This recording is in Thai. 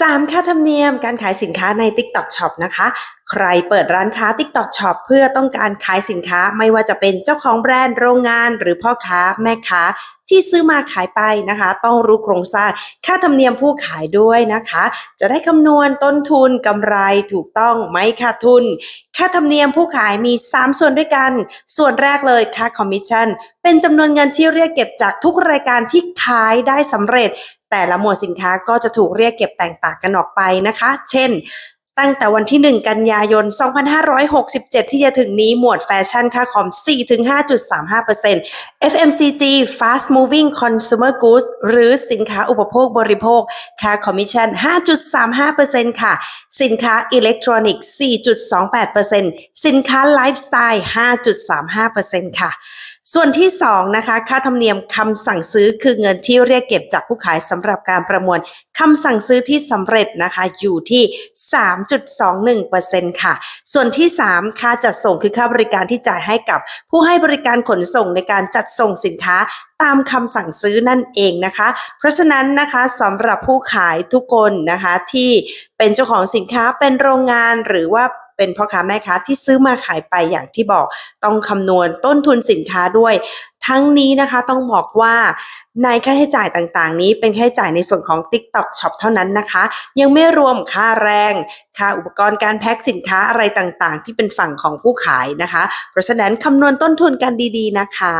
3 ค่าธรรมเนียมการขายสินค้าใน TikTok Shop นะคะ ใครเปิดร้านค้า TikTok Shop เพื่อต้องการขายสินค้าไม่ว่าจะเป็นเจ้าของแบรนด์โรงงาน หรือพ่อค้าแม่ค้าที่ซื้อมาขายไปนะคะ ต้องรู้โครงสร้างค่าธรรมเนียมผู้ขายด้วยนะคะ จะได้คำนวณต้นทุนกำไรถูกต้องไม่ขาดทุน ค่าธรรมเนียมผู้ขายมี 3 ส่วนด้วยกัน ส่วนแรกเลยค่าคอมมิชชั่นเป็นจำนวนเงินที่เรียกเก็บจากทุกรายการที่ขายได้สำเร็จ แต่ละหมวดสินค้าก็จะถูกเรียกเก็บแตกต่างกันออกไปนะคะ เช่นตั้งแต่วันที่ 1 กันยายน 2567 ที่จะถึงนี้หมวดแฟชั่นค่าคอม 4-5.35% FMCG Fast Moving Consumer Goods หรือสินค้าอุปโภคบริโภค ค่าคอมมิชชั่น 5.35%ค่ะ สินค้าอิเล็กทรอนิกส์ 4.28%สินค้าไลฟ์สไตล์ 5.35%ค่ะ ส่วนที่2นะคะค่าธรรมเนียมคำสั่งซื้อคือเงินที่เรียกเก็บจากผู้ขายสำหรับการประมวลคำสั่งซื้อที่สำเร็จนะคะอยู่ที่ 3.21%ค่ะ ส่วนที่ 3 ค่าจัดส่งคือค่าบริการที่จ่ายให้กับผู้ให้บริการขนส่งในการจัดส่งสินค้าตามคำสั่งซื้อนั่นเองนะคะ เพราะฉะนั้นนะคะสำหรับผู้ขายทุกคนนะคะที่เป็นเจ้าของสินค้าเป็นโรงงานหรือว่า เป็นพ่อค้าแม่ค้าที่ซื้อมาขายไปอย่างที่บอกต้องคำนวณต้นทุนสินค้าด้วย ทั้งนี้นะคะต้องบอกว่าในค่าใช้จ่ายต่างๆ นี้เป็นค่าใช้จ่ายในส่วนของ TikTok Shop เท่านั้นนะคะ ยังไม่รวมค่าแรง ค่าอุปกรณ์การแพ็คสินค้าอะไรต่างๆ ที่เป็นฝั่งของผู้ขายนะคะ เพราะฉะนั้นคำนวณต้นทุนกันดีๆนะคะ